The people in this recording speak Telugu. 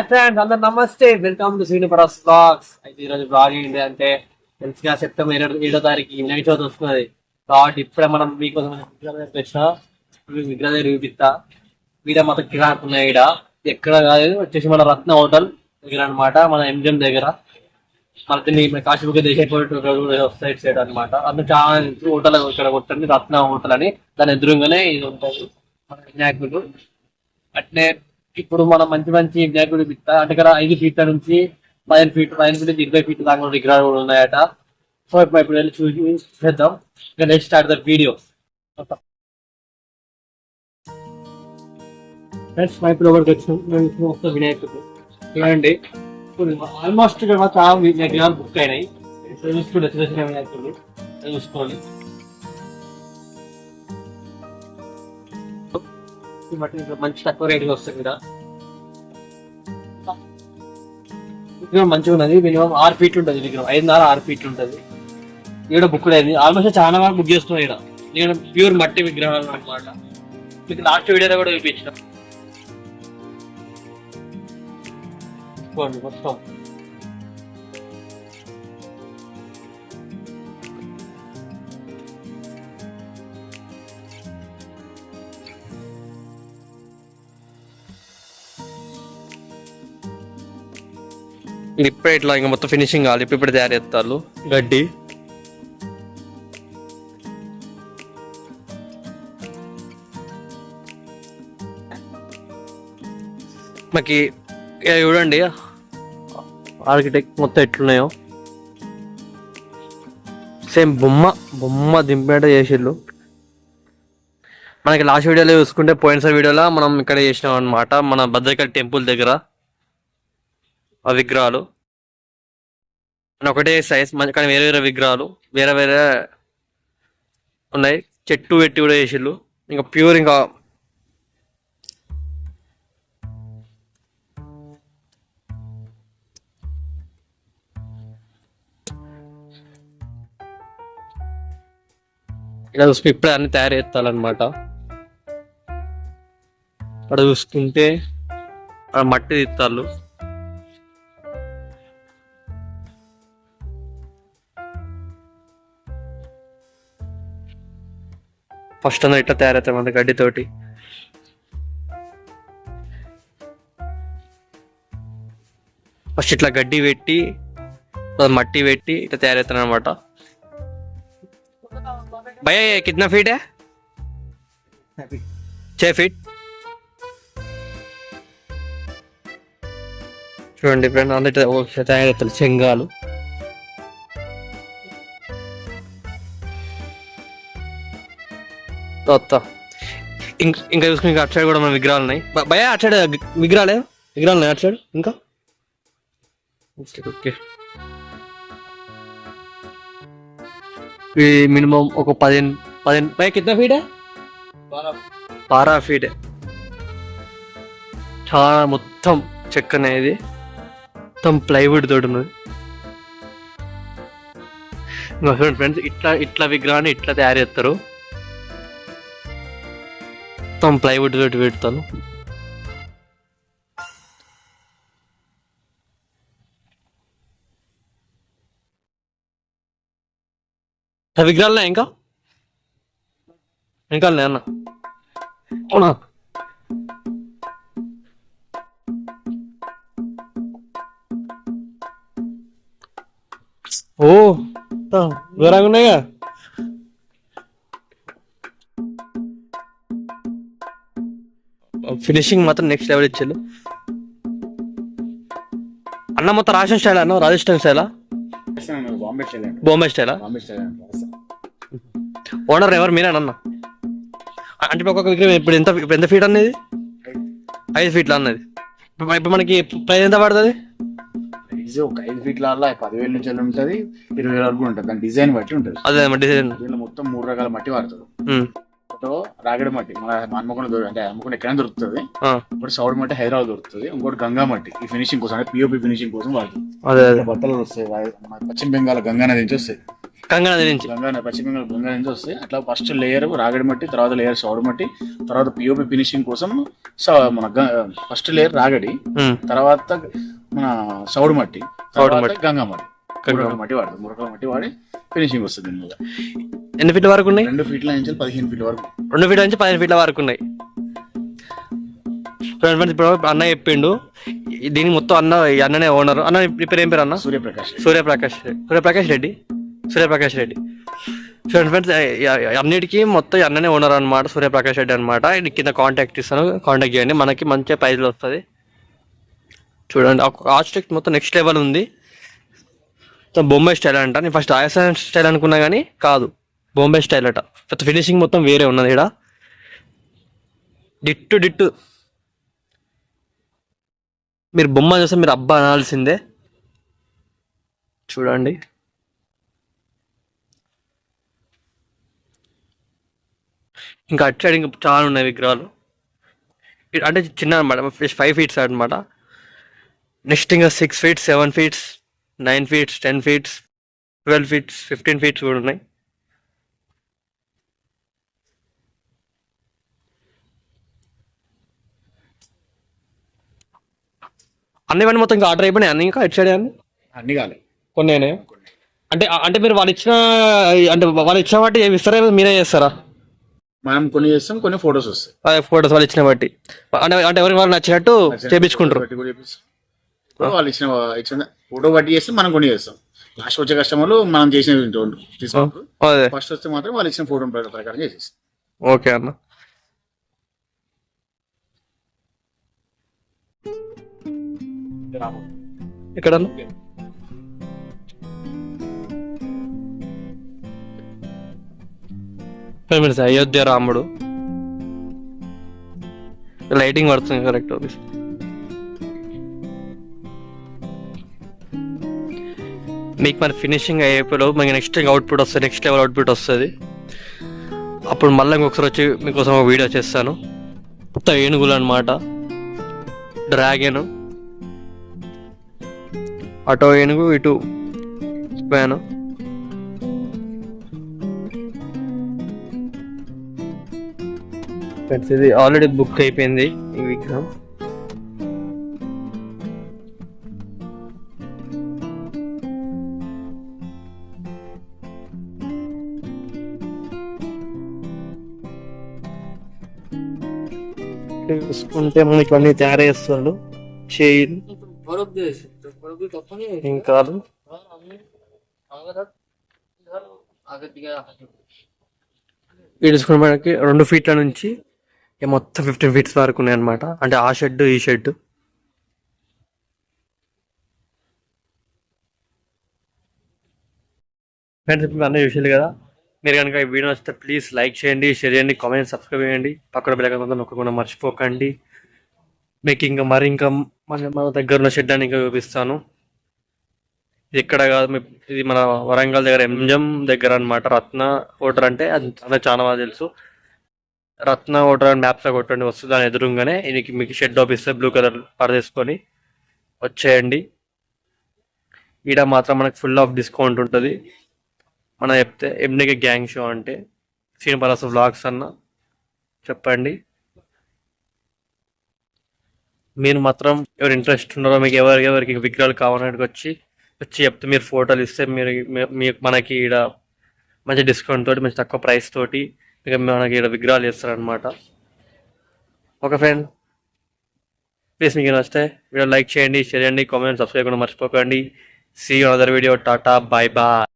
హాయ్ ఫ్రెండ్స్ అందరు నమస్తే. వెల్కమ్ టు శ్రీనిపరస్ బ్లాగ్స్ అయితే ఈరోజు బ్లాగ్ ఏంటి అంటే తెలుసుగా సెప్టెంబర్ ఏడో ఏడో తారీఖు వినాయక చవితి వస్తున్నది కాబట్టి ఇప్పుడే మనం మీకోసం విగ్రహం తెచ్చిన విగ్రహం దగ్గర చూపిస్తా. వీడ మాత్రం కిరాక్ ఉన్నాయి ఈడ. ఎక్కడ కాదు వచ్చేసి మన రత్న హోటల్ దగ్గర అన్నమాట మన ఎంజిఎం దగ్గర. మన దీన్ని కాశీబుక్ సైడ్ సైడ్ అందులో చాలా హోటల్ ఇక్కడ కొట్టండి రత్న హోటల్ అని. దాని ఎదురుగానే ఇది ఉంటుంది. మన వినాయకుడు. అట్నే ఇప్పుడు మనం మంచి మంచి వినాయకుడి పిస్తా అంటే ఇక్కడ ఐదు ఫీట్ల నుంచి పదిహేను ఫీట్ పదిహేను ఫీట్ నుంచి ఇరవై ఫీట్ దాకా కూడా విగ్రహాలు కూడా ఉన్నాయట. సో ఇప్పుడు ఇప్పుడు వెళ్ళి చూసి చేద్దాం. ఇక next start the video friends మా ఇప్పుడు ఒకరికి వచ్చిన. వినాయకుడు. చూడండి. ఆల్మోస్ట్ ఇక్కడ మాత్రం చాలా విగ్రహాలు బుక్ అయినాయి. చూసుకుంటే చూసుకోండి చిన్న చిన్న వినాయకుడు చూసుకోండి. ఈ మట్టి ఇంకా మంచి తక్కువ రేటుకి వస్తుంది ఇక్కడ విగ్రహం మంచిగా ఉన్నది మినిమం ఆరు ఫీట్లు ఉంటుంది విగ్రహం ఐదున్నర ఆరు ఫీట్లు ఉంటుంది. ఇక్కడ బుక్ అయింది ఆల్మోస్ట్ చాలా వరకు బుక్ చేస్తున్నాయి ఇక్కడ నేను ప్యూర్ మట్టి విగ్రహాలు అన్నమాట. మీకు లాస్ట్ వీడియోలో కూడా చూపించిన. చూడండి మొత్తం. ఇప్పుడే ఇట్లా ఇంకా మొత్తం ఫినిషింగ్ కావాలి. ఇప్పుడు ఇప్పుడు తయారు చేస్తారు. గడ్డి. మాకి చూడండి ఆర్కిటెక్ట్ మొత్తం ఎట్లున్నాయో. సేమ్ బొమ్మ బొమ్మ దింపేట చేసిళ్ళు. మనకి లాస్ట్ వీడియోలో చూసుకుంటే పోయినసారి వీడియోలో మనం ఇక్కడ చేసినాం అనమాట మన భద్రకాళి టెంపుల్ దగ్గర. ఆ విగ్రహాలు ఒకటే సైజ్ మంచి కానీ వేరే వేరే విగ్రహాలు వేరే వేరే ఉన్నాయి. చెట్టు పెట్టి కూడా చేసిళ్ళు. ఇంకా ప్యూర్ ఇంకా ఇక్కడ చూసి ఇప్పుడే అన్ని తయారు చేస్తారనమాట అక్కడ చూసుకుంటే మట్టి తీస్తారు ఫస్ట్ అందరూ ఇట్లా తయారవుతాం అంత గడ్డితోటి ఫస్ట్ ఇట్లా గడ్డి పెట్టి మట్టి పెట్టి ఇట్లా తయారవుతాను అనమాట భయ కిట్నా ఫీట్ చే ఫీట్ చూడండి ఫ్రెండ్ అందరి తయారవుతారు చెంగాలు కొత్త ఇంకా ఇంకా చూసుకుని ఇంకా అటు సైడ్ కూడా మన విగ్రహాలు ఉన్నాయి. భయ అటు సైడ్ విగ్రహాలే? విగ్రహాలు ఉన్నాయి అటు సైడ్ ఇంకా? ఓకే ఓకే మినిమం ఒక పదిహేను పదిహేను భయ కిतना ఫీట్ బారా ఫీట్ చాలా మొత్తం చెక్క అనేది మొత్తం ప్లైవుడ్ తోటి ఉన్నది. ఫ్రెండ్స్ ఇట్లా ఇట్లా విగ్రహాన్ని ఇట్లా తయారు చేస్తారు. మొత్తం ప్లైవుడ్ తోటి పెడతాను. ఆ విగ్రహాలు ఇంకా? ఇంకా ఉన్నాయి అన్న. అవునా? ఓ వివరంగా ఉన్నాయిగా? ఫినిషింగ్ మాత్రం నెక్స్ట్ లెవెల్ ఇచ్చారు అన్న మొత్తం రాజస్థాన్ స్టైల్ అన్న రాజస్థాన్ స్టైలా బాంబే స్టైల్ బాంబే స్టైలా. ఓనర్ ఎవరు? మీరేనన్న అంటే ఒక్కొక్క విగ్రహం ఇప్పుడు ఎంత ఇప్పుడు ఎంత ఫీట్ అన్నది? ఐదు ఫీట్లు అన్నది. ఇప్పుడు మనకి ప్రైస్ ఎంత పడుతుంది? ఒక ఐదు ఫీట్ల పదివేల నుంచి ఉంటుంది ఇరవై వేల వరకు ఉంటుంది. దాని డిజైన్ బట్టి ఉంటుంది. అదే డిజైన్ మొత్తం మూడు రకాల మట్టి వాడుతుంది ఒకటో రాగడి మట్టి మన హన్మకొండ అంటే హన్మకొండ ఎక్కడైనా దొరుకుతుంది. ఒకటి సౌడ్ మట్టి హైదరాబాద్ దొరుకుతుంది. ఇంకోటి గంగా మట్టి ఈ ఫినిషింగ్ కోసం అంటే పిఓపి ఫినిషింగ్ కోసం వాడుతుంది బట్టలు వస్తాయి పశ్చిమ బెంగాల్ గంగా నది నుంచి వస్తాయి. గంగా నది నుంచి? గంగా నది, పశ్చిమ బెంగాల్ గంగా నుంచి వస్తాయి. అట్లా ఫస్ట్ లేయర్ రాగడి మట్టి తర్వాత లేయర్ సౌడు మట్టి తర్వాత పిఓపి ఫినిషింగ్ కోసం మన ఫస్ట్ లేయర్ రాగడి తర్వాత మన సౌడు మట్టి. గంగా మట్టి. మురకల మట్టి వాడతాం. మురకల మట్టి వాడి ఫినిషింగ్ వస్తుంది దీని మీద. ఎన్ని ఫీట్ల వరకు ఉన్నాయి? రెండు ఫీట్ల నుంచి పదిహేను ఫీట్ల వరకు. రెండు ఫీట్ల నుంచి పదిహేను ఫీట్ల వరకు ఉన్నాయి. ఫ్రెండ్స్ ఫ్రెండ్స్ ఇప్పుడు అన్న చెప్పిండు. దీనికి మొత్తం అన్న ఈ అన్ననే ఓనర్ అన్న పేరు ఏం పేరు అన్న? సూర్యప్రకాష్ సూర్యప్రకాష్ సూర్యప్రకాష్ రెడ్డి? సూర్యప్రకాష్ రెడ్డి. ఫ్రెండ్స్ ఫ్రెండ్స్ అన్నిటికీ మొత్తం అన్ననే ఓనర్ అనమాట సూర్యప్రకాష్ రెడ్డి అనమాట కింద కాంటాక్ట్ ఇస్తాను. కాంటాక్ట్ చేయండి. మనకి మంచిగా ప్రైజ్లో వస్తుంది. చూడండి ఆర్చిటెక్ట్ మొత్తం నెక్స్ట్ లెవెల్ ఉంది. మొత్తం బొంబే స్టైల్ అంట. నేను ఫస్ట్ రాజస్థాన్ స్టైల్ అనుకున్నా కానీ కాదు. బొంబే స్టైల్ అట. పెద్ద ఫినిషింగ్ మొత్తం వేరే ఉన్నది ఇక్కడ డిట్టు డిట్టు. మీరు బొమ్మ చూస్తే మీరు అబ్బా అనాల్సిందే. చూడండి. ఇంకా అటు సైడ్ ఇంకా చాలా ఉన్నాయి విగ్రహాలు. అంటే చిన్న అనమాట ఫైవ్ ఫీట్స్ అనమాట నెక్స్ట్ ఇంకా six feets seven feets nine feets ten feets twelve feets fifteen feets కూడా ఉన్నాయి. అన్ని ఇవన్నీ మొత్తం ఇంకా ఆర్డర్ అయిపోయినాయి? అన్ని ఇంకా ఇటు సైడ్ అన్ని? అన్ని కాలే. కొన్ని అంటే అంటే మీరు వాళ్ళు ఇచ్చిన అంటే వాళ్ళు ఇచ్చిన వాటి ఏమి ఇస్తారా? మీరే చేస్తారా? మనం కొన్ని చేస్తాం కొన్ని ఫొటోస్ వస్తాయి. ఫోటోస్ వాళ్ళు ఇచ్చిన బట్టి అంటే అంటే ఎవరికి వాళ్ళు నచ్చినట్టు చేపించుకుంటారు. బట్టి వాళ్ళు ఇచ్చిన ఇచ్చిన ఫోటో బట్టి చేస్తే మనం కొన్ని చేస్తాం. లాస్ట్ వచ్చే కస్టమర్లు మనం చేసిన ఫస్ట్ వస్తే మాత్రం వాళ్ళు ఇచ్చిన ఫోటో ప్రకారం చేసేస్తాం. ఓకే అన్న. ఇక్కడ ఫేమస్ అయోధ్య రాముడు. లైటింగ్ పడుతుంది కరెక్ట్ మీకు మరి ఫినిషింగ్ అయిపోయి మీకు నెక్స్ట్ అవుట్పుట్ వస్తుంది నెక్స్ట్ లెవెల్ అవుట్పుట్ వస్తుంది. అప్పుడు మళ్ళీ ఇంకొకసారి వచ్చి మీకోసం ఒక వీడియో చేస్తాను. మొత్తం ఏనుగులు అనమాట డ్రాగన్ అటో ఏనుగు ఇటు పోయాను ఫ్రెండ్స్ ఇది ఆల్రెడీ బుక్ అయిపోయింది ఈ విగ్రహం. చూసుకుంటే మనకి అన్ని తయారు చేస్తుండ్రు చైన్ ఇంకా చూసుకుంటే మనకి రెండు ఫీట్ల నుంచి మొత్తం ఫిఫ్టీన్ ఫీట్స్ వరకు ఉన్నాయి అనమాట అంటే ఆ షెడ్ ఈ షెడ్ ఫ్రెండ్స్ ఇప్పుడు అన్నీ చూసారు కదా మీరు కనుక ఈ వీడియో నచ్చితే ప్లీజ్ లైక్ చేయండి షేర్ చేయండి కామెంట్ సబ్స్క్రైబ్ చేయండి. పక్కన బిల్లక నొక్కకుండా మర్చిపోకండి. మీకు ఇంకా మరి ఇంకా మన మన దగ్గర ఉన్న షెడ్ అని ఇంకా చూపిస్తాను. ఇది ఇక్కడ కాదు మీ- ఇది మన వరంగల్ దగ్గర ఎంజం దగ్గర అన్నమాట. రత్న హోటల్ అంటే అది చాలా బాగా తెలుసు. రత్న హోటల్ అని మ్యాప్స్ కొట్టండి వస్తుంది దాని ఎదురుగానే. ఇది మీకు షెడ్ ఆఫీస్ బ్లూ కలర్ పరదేసుకొని వచ్చేయండి. ఈడ మాత్రం మనకు ఫుల్ ఆఫ్ డిస్కౌంట్ ఉంటుంది. మనం చెప్తే ఎండికి గ్యాంగ్ షో అంటే శ్రీనివాస వ్లాగ్స్ అన్న చెప్పండి. మీరు మాత్రం ఎవరు ఇంట్రెస్ట్ ఉన్నారో మీకు ఎవరికి ఎవరికి విగ్రహాలు కావాలని వచ్చి వచ్చి చెప్తే మీరు ఫోటోలు ఇస్తే మీరు మీకు మనకి ఈడ మంచి డిస్కౌంట్ తోటి మంచి తక్కువ ప్రైస్ తోటి ఇక మనకి ఈడ విగ్రహాలు చేస్తారనమాట ఓకే ఫ్రెండ్ ప్లీజ్ మీకు నచ్చితే వీడియో లైక్ చేయండి షేర్ చేయండి కామెంట్ సబ్స్క్రైబ్ కూడా మర్చిపోకండి. See other video tata bye bye